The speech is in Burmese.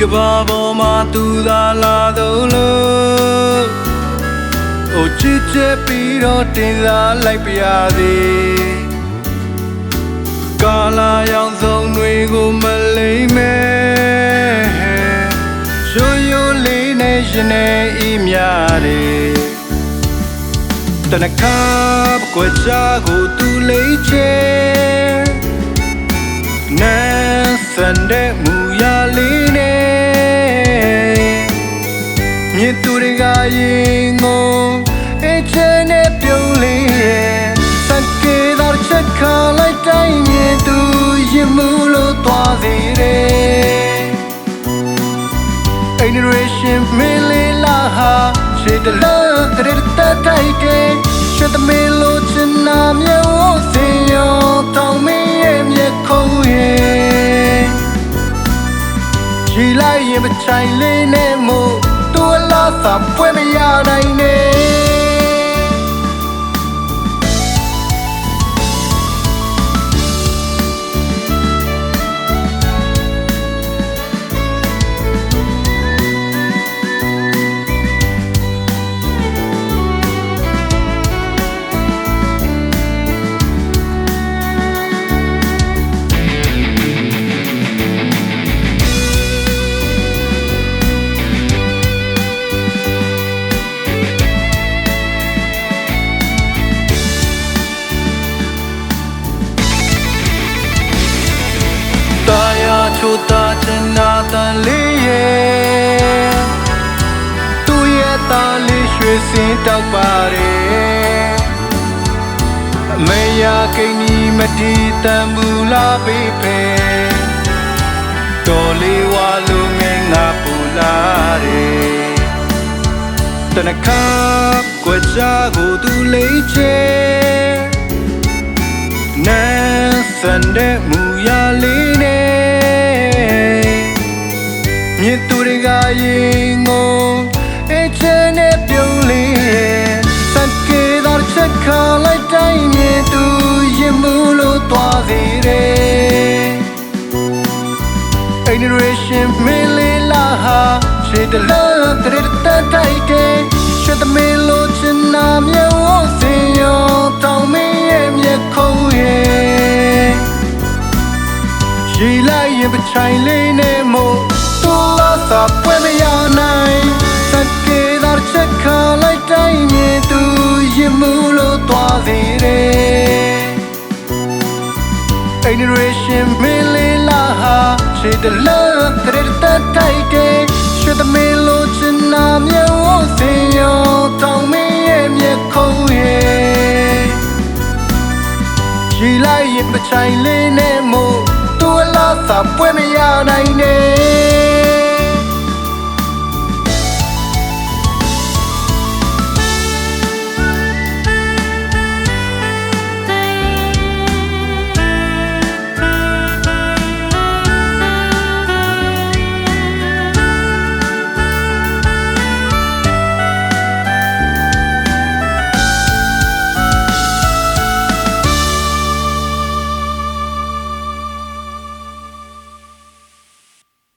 ကဘာပေါ်မှာသူသာလာတော့လို့အိုချစ်ချက်ပြီးတော့တင်လာလိုက်ပါရသည်ကာလာရောင်စုံတွေကိုမလိမ့်မဲရိုးရိုးလေးနဲ့ရှင်နေဤများတယ်တနခါပကွက်ချကိုသူလေးချဲန မြစ်သူတွေကရင်ငုံအချဲနဲ့ပြုံးလေးရဲ့စကေသာချက်ခါလိုက်တိုင်းမြင်သူရင်မှုလို့သွားစေတယ် generation မင်းလေးလာဟာရှေ့တလားတရတတိုက်တဲ့ရှေ့တမေလို့ချင်နာမြေဝစင်ရောတောင်းမင်းရဲ့မြေခုံးရဲ့ရှိလိုက်ရင်မချိုင်လေးနဲ့မို့ တူလာစာပွဲမရနိုင် ရွှေစင်တောက်ပါတယ်အမေယာကိန်းကြီးမတီးတန်ဘူးလားပေးပဲတော်လေးဝါလူငယ်ငါပူလာတယ်တနခါကွက်ချကိုသူလေးချဲနန်းစံတဲ့မူရလေးနဲ့မြစ်သူတွေကရင်ငုံ generation မင်းလေးလာဟာရှေ့တလားတရတတိုက်တဲ့ရှေ့တမေလို့ချင်နာမြေဝစင်ရောတောင်းမင်းရဲ့မြေခုံးရဲ့ရှိလိုက်ရင်ပချိုင်လေးနဲ့မို့တူလာစာပွဲမရနိုင်စကေသာချက်ခါလိုက်တိုင်းမြင်သူရင်မှုလို့သွားစေတယ် generation မင်းလေးလာဟာ ရှေ့တလားတရတတိုက်တဲ့ရှေ့တမေလို့ချင်နာမြေဝစင်ရောတောင်းမင်းရဲ့မြေခုံးရဲ့ရှိလိုက်ရင်ပချိုင်လေးနဲ့မို့တူလာစာပွဲမရနိုင်နဲ့